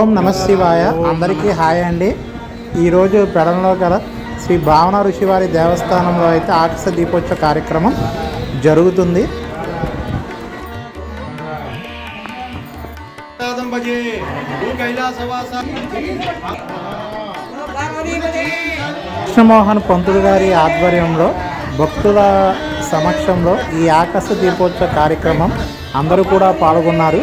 ఓం నమ శివాయ. అందరికీ హాయ్ అండి. ఈరోజు పెడంలో గల శ్రీ భావన ఋషివారి దేవస్థానంలో అయితే ఆకర్ష దీపోత్సవ కార్యక్రమం జరుగుతుంది. కృష్ణమోహన్ పంతులు గారి ఆధ్వర్యంలో భక్తుల సమక్షంలో ఈ ఆకర్ష దీపోత్సవ కార్యక్రమం అందరూ కూడా పాల్గొన్నారు.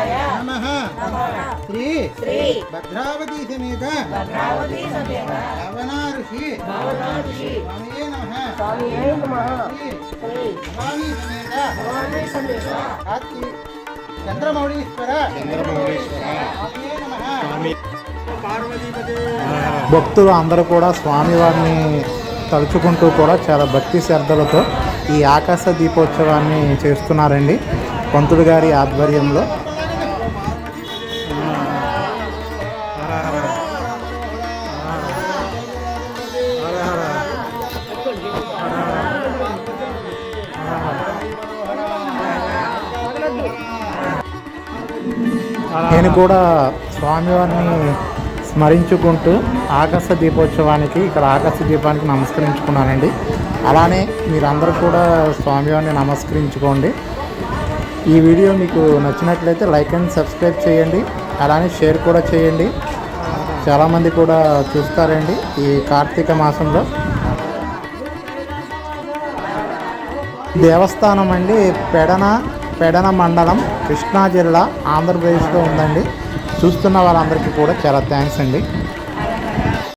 భద్రావతి సమేత భద్రావతి సమేత భావనా ఋషి భావనాథి స్వామియే నమ. స్వామియే నమః. శ్రీ శ్రీ భవానీ సమేత భవానీ సమేత కార్తీ చంద్రమౌళీశ్వర స్వామియే నమ. పార్వతీపదే భక్తులు అందరూ కూడా స్వామివారిని తలుచుకుంటూ కూడా చాలా భక్తి శ్రద్ధలతో ఈ ఆకాశ దీపోత్సవాన్ని చేస్తున్నారండి. పంతులు గారి ఆధ్వర్యంలో నేను కూడా స్వామివారిని స్మరించుకుంటూ ఆకాశ దీపోత్సవానికి ఇక్కడ ఆకాశ దీపానికి నమస్కరించుకున్నానండి. అలానే మీరందరూ కూడా స్వామివారిని నమస్కరించుకోండి. ఈ వీడియో మీకు నచ్చినట్లయితే లైక్ అండ్ సబ్స్క్రైబ్ చేయండి. అలానే షేర్ కూడా చేయండి. చాలామంది కూడా చూస్తారండి ఈ కార్తీక మాసంలో. దేవస్థానం అండి పెడన పెడన మండలం కృష్ణా జిల్లా ఆంధ్రప్రదేశ్లో ఉందండి. చూస్తున్న వాళ్ళందరికీ కూడా చాలా థ్యాంక్స్ అండి.